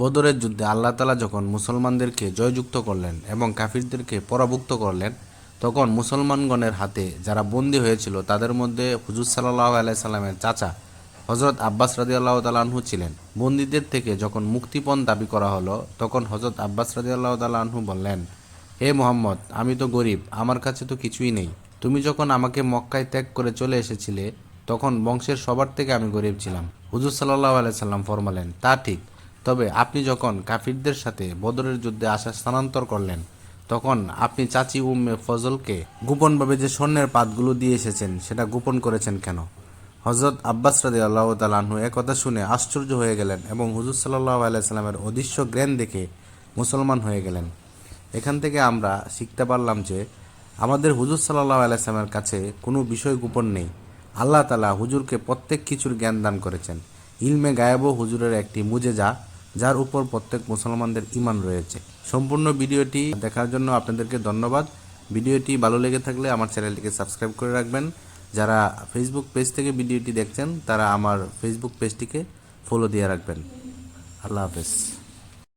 বদরের যুদ্ধে আল্লাহ তালা যখন মুসলমানদেরকে জয়যুক্ত করলেন এবং কাফিরদেরকে পরাভুক্ত করলেন, তখন মুসলমানগণের হাতে যারা বন্দী হয়েছিল, তাদের মধ্যে হুজুর সাল্লাহ আলাইসাল্লামের চাচা হজরত আব্বাস রাজি আল্লাহ তালাহু ছিলেন। বন্দীদের থেকে যখন মুক্তিপণ দাবি করা হলো, তখন হজরত আব্বাস রাজি আল্লাহ তালাহু বললেন, হে মোহাম্মদ, আমি তো গরিব, আমার কাছে তো কিছুই নেই। তুমি যখন আমাকে মক্কায় ত্যাগ করে চলে এসেছিলে, তখন বংশের সবার থেকে আমি গরিব ছিলাম। হুজুর সাল্লাহ আলাইসাল্লাম ফরমালেন, তা ঠিক। তবে আপনি যখন কাফিরদের সাথে বদরের যুদ্ধে আসা স্থানান্তর করলেন, তখন আপনি চাচি উম্মে ফজলকে গোপনভাবে যে স্বর্ণের পাতগুলো দিয়ে এসেছেন, সেটা গোপন করেছেন কেন? হজরত আব্বাস রাদি আল্লাহ তালাহু কথা শুনে আশ্চর্য হয়ে গেলেন এবং হুজুর সাল্লাহ আলাইসাল্লামের অদৃশ্য জ্ঞান দেখে মুসলমান হয়ে গেলেন। এখান থেকে আমরা শিখতে পারলাম যে, আমাদের হুজুর সাল্লাহ আলাইসলামের কাছে কোনো বিষয় গোপন নেই। আল্লাহ তালা হুজুরকে প্রত্যেক কিছুর জ্ঞান দান করেছেন। ইলমে গায়েব হুজুরের একটি মুজেজা যার উপর প্রত্যেক মুসলমানদের ইমান রয়েছে। সম্পূর্ণ ভিডিওটি দেখার জন্য আপনাদেরকে ধন্যবাদ। ভিডিওটি ভালো লেগে থাকলে আমার চ্যানেলটিকে সাবস্ক্রাইব করে রাখবেন। যারা ফেসবুক পেজ থেকে ভিডিওটি দেখছেন, তারা আমার ফেসবুক পেজটিকে ফলো দিয়ে রাখবেন। আল্লাহ হাফেজ।